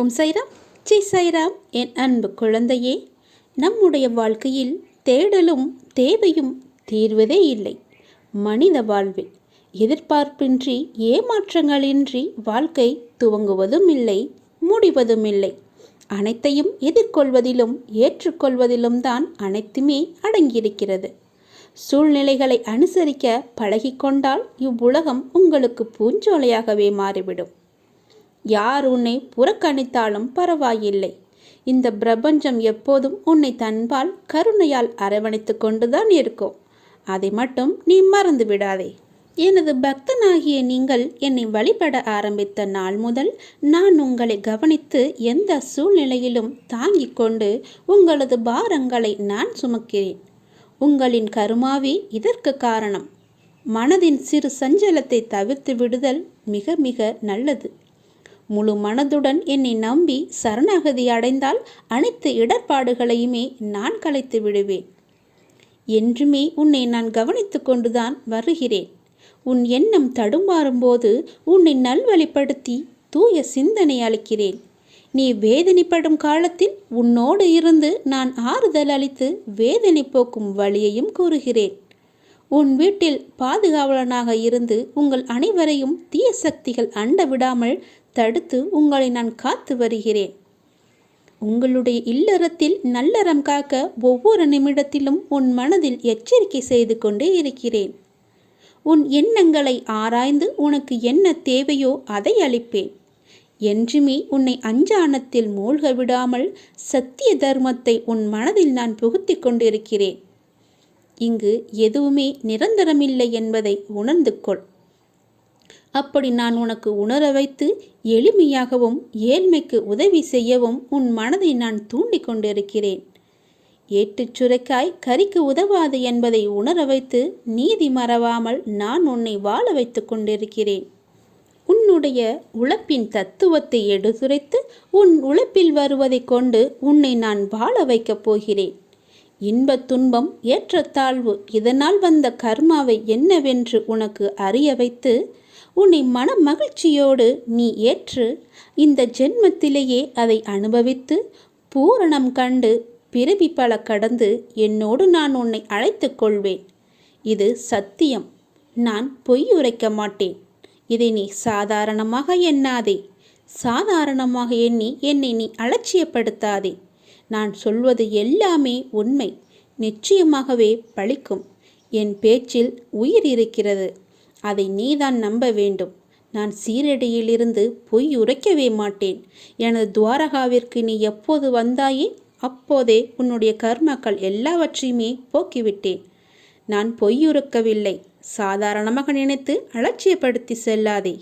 ஓம் சைராம். ஜெய் சைராம். என் அன்பு குழந்தையே நம்முடைய வாழ்க்கையில் தேடலும் தேவையும் தீர்வதே இல்லை. மனித வாழ்வில் எதிர்பார்ப்பின்றி ஏமாற்றங்களின்றி வாழ்க்கை துவங்குவதும் இல்லை முடிவதும் இல்லை. அனைத்தையும் எதிர்கொள்வதிலும் ஏற்றுக்கொள்வதிலும் தான் அனைத்துமே அடங்கியிருக்கிறது. சூழ்நிலைகளை அனுசரிக்க பழகிக்கொண்டால் இவ்வுலகம் உங்களுக்கு பூஞ்சோலையாகவே மாறிவிடும். யார் உன்னை புறக்கணித்தாலும் பரவாயில்லை. இந்த பிரபஞ்சம் எப்போதும் உன்னை தன்பால் கருணையால் அரவணைத்து கொண்டுதான் இருக்கும். அதை மட்டும் நீ மறந்து விடாதே. எனது பக்தனாகிய நீங்கள் என்னை வழிபட ஆரம்பித்த நாள் முதல் நான் உங்களை கவனித்து எந்த சூழ்நிலையிலும் தாங்கிக் கொண்டு உங்களது பாரங்களை நான் சுமக்கிறேன். உங்களின் கருமாவே இதற்கு காரணம். மனதின் சிறு சஞ்சலத்தை தவிர்த்து விடுதல் மிக மிக நல்லது. முழு மனதுடன் என்னை நம்பி சரணாகதி அடைந்தால் அனைத்து இடர்பாடுகளையுமே நான் கலைத்து விடுவேன். என்றுமே உன்னை நான் கவனித்து கொண்டுதான் வருகிறேன். உன் எண்ணம் தடுமாறும்போது உன்னை நல்வழிப்படுத்தி தூய சிந்தனை அளிக்கிறேன். நீ வேதனைப்படும் காலத்தில் உன்னோடு இருந்து நான் ஆறுதல் அளித்து வேதனை போக்கும் வழியையும் கூறுகிறேன். உன் வீட்டில் பாதுகாவலனாக இருந்து உங்கள் அனைவரையும் தீய சக்திகள் அண்ட விடாமல் தடுத்து உங்களை நான் காத்து வருகிறேன். உங்களுடைய இல்லறத்தில் நல்லறம் காக்க ஒவ்வொரு நிமிடத்திலும் உன் மனதில் எச்சரிக்கை செய்து கொண்டே இருக்கிறேன். உன் எண்ணங்களை ஆராய்ந்து உனக்கு என்ன தேவையோ அதை அளிப்பேன். என்றுமே உன்னை அஞ்சானத்தில் மூழ்க விடாமல் சத்திய தர்மத்தை உன் மனதில் நான் புகுத்தி கொண்டிருக்கிறேன். இங்கு எதுவுமே நிரந்தரமில்லை என்பதை உணர்ந்து கொள். அப்படி நான் உனக்கு உணர வைத்து எளிமையாகவும் ஏழ்மைக்கு உதவி செய்யவும் உன் மனதை நான் தூண்டிக் கொண்டிருக்கிறேன். ஏட்டுச் சுரைக்காய் கறிக்கு உதவாது என்பதை உணர வைத்து நீதி மறவாமல் நான் உன்னை வாழ வைத்து கொண்டிருக்கிறேன். உன்னுடைய உழைப்பின் தத்துவத்தை எடுத்துரைத்து உன் உழைப்பில் வருவதைக் கொண்டு உன்னை நான் வாழ வைக்கப் போகிறேன். இன்பத் துன்பம் ஏற்றத்தாழ்வு இதனால் வந்த கர்மாவை என்னவென்று உனக்கு அறிய வைத்து உன்னை மன மகிழ்ச்சியோடு நீ ஏற்று இந்த ஜென்மத்திலேயே அதை அனுபவித்து பூரணம் கண்டு பிறவி பல கடந்து என்னோடு நான் உன்னை அழைத்து கொள்வேன். இது சத்தியம். நான் பொய் உரைக்க மாட்டேன். இதை நீ சாதாரணமாக எண்ணாதே. சாதாரணமாக எண்ணி என்னை நீ அலட்சியப்படுத்தாதே. நான் சொல்வது எல்லாமே உண்மை. நிச்சயமாகவே பழிக்கும். என் பேச்சில் உயிர் இருக்கிறது. அதை நீதான் நம்ப வேண்டும். நான் சீரடியிலிருந்து பொய் உரைக்கவே மாட்டேன். எனது துவாரகாவிற்கு நீ எப்போது வந்தாயே அப்போதே உன்னுடைய கர்மக்கள் எல்லாவற்றையுமே போக்கிவிட்டேன். நான் பொய்யுறுக்கவில்லை சாதாரணமாக நினைத்து அலட்சியப்படுத்தி செல்லாதே.